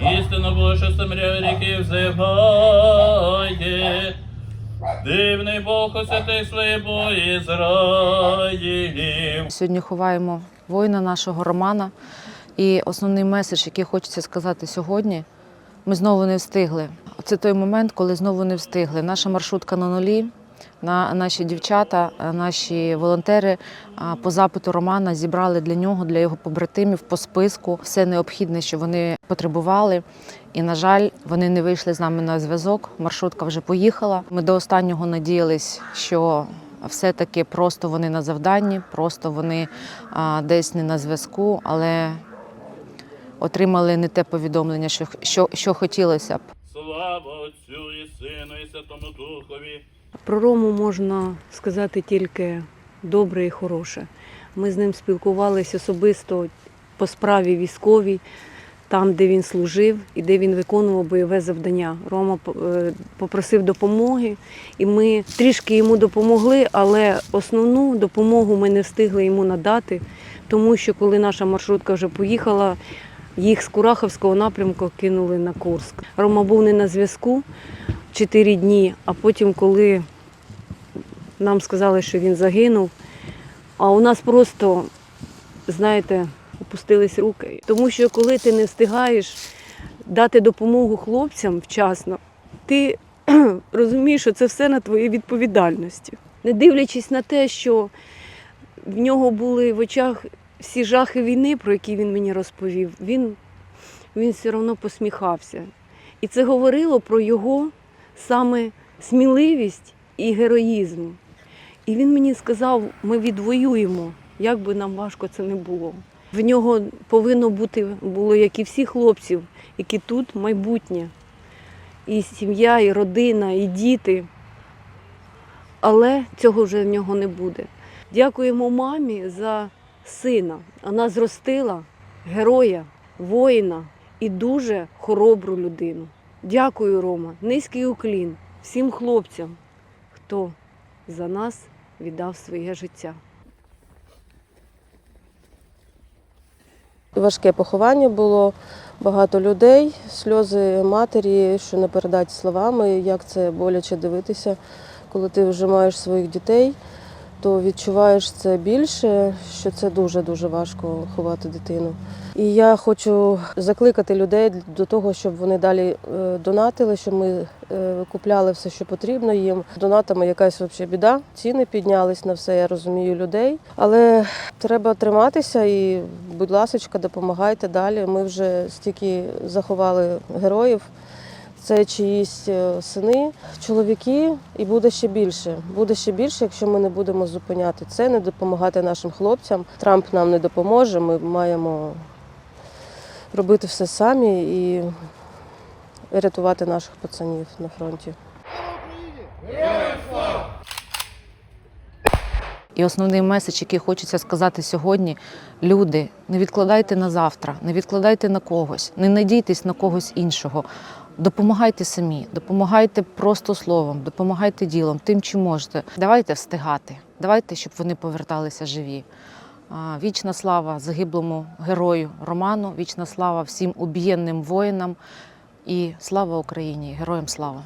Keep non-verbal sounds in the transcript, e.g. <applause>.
Істинно Боже, самря ріки взиває. Дивний Бог у святих своїх бо Ізраїлів. Сьогодні ховаємо воїна нашого Романа. І основний меседж, який хочеться сказати сьогодні, ми знову не встигли. Це той момент, коли знову не встигли. Наша маршрутка на нулі. На наші дівчата, наші волонтери по запиту Романа зібрали для нього, для його побратимів по списку все необхідне, що вони потребували. І, на жаль, вони не вийшли з нами на зв'язок. Маршрутка вже поїхала. Ми до останнього надіялись, що все-таки просто вони на завданні, просто вони десь не на зв'язку, але отримали не те повідомлення, що, що, що хотілося б. Слава Отцю і Сину, і Святому Духові. Про Рому можна сказати тільки добре і хороше. Ми з ним спілкувалися особисто по справі військовій, там, де він служив і де він виконував бойове завдання. Рома е, попросив допомоги, і ми трішки йому допомогли, але основну допомогу ми не встигли йому надати, тому що коли наша маршрутка вже поїхала, їх з Кураховського напрямку кинули на Курск. Рома був не на зв'язку чотири дні, а потім, коли нам сказали, що він загинув, а у нас просто, знаєте, опустились руки. Тому що коли ти не встигаєш дати допомогу хлопцям вчасно, ти <clears throat> розумієш, що це все на твоїй відповідальності. Не дивлячись на те, що в нього були в очах всі жахи війни, про які він мені розповів, він, він все одно посміхався. І це говорило про його саме сміливість і героїзм. І він мені сказав, ми відвоюємо, як би нам важко це не було. В нього повинно бути було, як і всіх хлопців, які тут майбутнє. І сім'я, і родина, і діти. Але цього вже в нього не буде. Дякуємо мамі за сина. Вона зростила героя, воїна і дуже хоробру людину. Дякую, Рома. Низький уклін всім хлопцям, хто за нас віддав своє життя. Важке поховання було, багато людей, сльози матері, що не передати словами, як це боляче дивитися, коли ти вже маєш своїх дітей, то відчуваєш це більше, що це дуже-дуже важко ховати дитину. І я хочу закликати людей до того, щоб вони далі е, донатили, щоб ми е, купляли все, що потрібно їм. Донатами якась взагалі біда. Ціни піднялись на все, я розумію людей. Але треба триматися і, будь ласка, допомагайте далі. Ми вже стільки заховали героїв. Це чиїсь е, сини, чоловіки, і буде ще більше. Буде ще більше, якщо ми не будемо зупиняти це, не допомагати нашим хлопцям. Трамп нам не допоможе. Ми маємо робити все самі і рятувати наших пацанів на фронті. І основний меседж, який хочеться сказати сьогодні: люди, не відкладайте на завтра, не відкладайте на когось, не надійтесь на когось іншого. Допомагайте самі, допомагайте просто словом, допомагайте ділом, тим, чим можете. Давайте встигати, давайте, щоб вони поверталися живі. Вічна слава загиблому герою Роману, вічна слава всім убієнним воїнам і слава Україні! Героям слава!